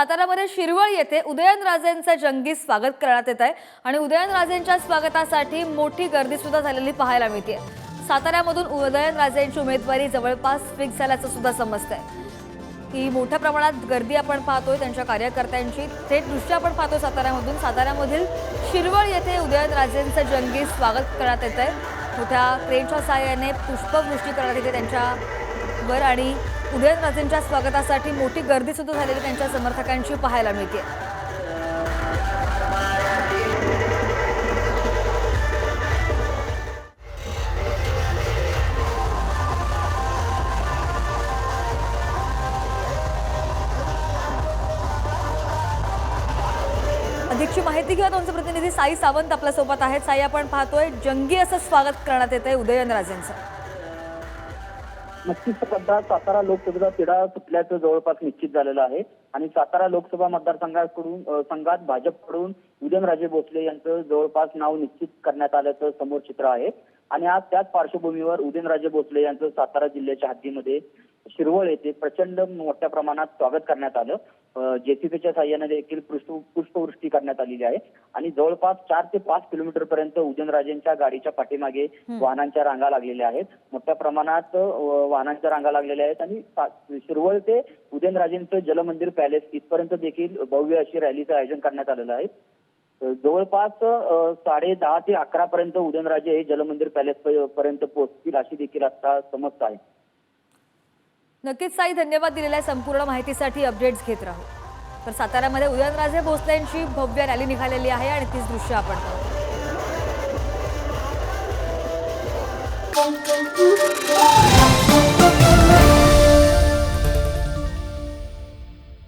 साताऱ्यामध्ये शिरवळ येथे उदयनराजेंचं जंगी स्वागत करण्यात येत आहे. आणि उदयनराजेंच्या स्वागतासाठी मोठी गर्दी सुद्धा झालेली पाहायला मिळते. साताऱ्यामधून उदयनराजेंची उमेदवारी जवळपास फिक्स झाल्याचं सुद्धा समजतंय. की मोठ्या प्रमाणात गर्दी आपण पाहतोय त्यांच्या कार्यकर्त्यांची. थेट दृश्य आपण पाहतोय साताऱ्यामधून. साताऱ्यामधील शिरवळ येथे उदयनराजेंचं जंगी स्वागत करण्यात येत आहे मोठ्या क्रेनच्या सहाय्याने पुष्पवृष्टी करण्यात येते त्यांच्यावर आणि उदयनराजेंच्या स्वागतासाठी मोठी गर्दी सुद्धा झालेली त्यांच्या समर्थकांची पाहायला मिळते. अधिकची माहिती घेऊया आमचे प्रतिनिधी साई सावंत आपल्यासोबत आहेत. साई आपण पाहतोय जंगी असं स्वागत करण्यात येत आहे उदयनराजेंचं. नक्कीच सध्या सातारा लोकसभेचा तिढा सुटल्याचं जवळपास निश्चित झालेलं आहे. आणि सातारा लोकसभा मतदारसंघाकडून संघात भाजपकडून उदयनराजे भोसले यांचं जवळपास नाव निश्चित करण्यात आल्याचं समोर चित्र आहे. आणि आज त्याच पार्श्वभूमीवर उदयनराजे भोसले यांचं सातारा जिल्ह्याच्या हद्दीमध्ये शिरवळ येथे प्रचंड मोठ्या प्रमाणात स्वागत करण्यात आलं. जेसीबीच्या साह्याने देखील पुष्प पुष्पवृष्टी करण्यात आलेली आहे. आणि जवळपास चार ते पाच किलोमीटर पर्यंत उदयनराजेंच्या गाडीच्या पाठीमागे वाहनांच्या रांगा लागलेल्या आहेत. मोठ्या प्रमाणात वाहनांच्या रांगा लागलेल्या आहेत आणि शिरवळ ते उदयनराजेंचं जलमंदिर पॅलेस इथपर्यंत देखील भव्य अशी रॅलीचं आयोजन करण्यात आलेलं आहे. जवळपास साडे दहा ते अकरा पर्यंत उदयनराजे हे जलमंदिर पॅलेस पर्यंत पोहोचतील अशी देखील आता समजत आहे. नक्कीच साई धन्यवाद दिलेल्या संपूर्ण माहितीसाठी अपडेट्स घेत राहू तर साताऱ्यामध्ये उदयनराजे भोसलेंची भव्य रॅली निघालेली आहे आणि तीच दृश्य आपण पाहू.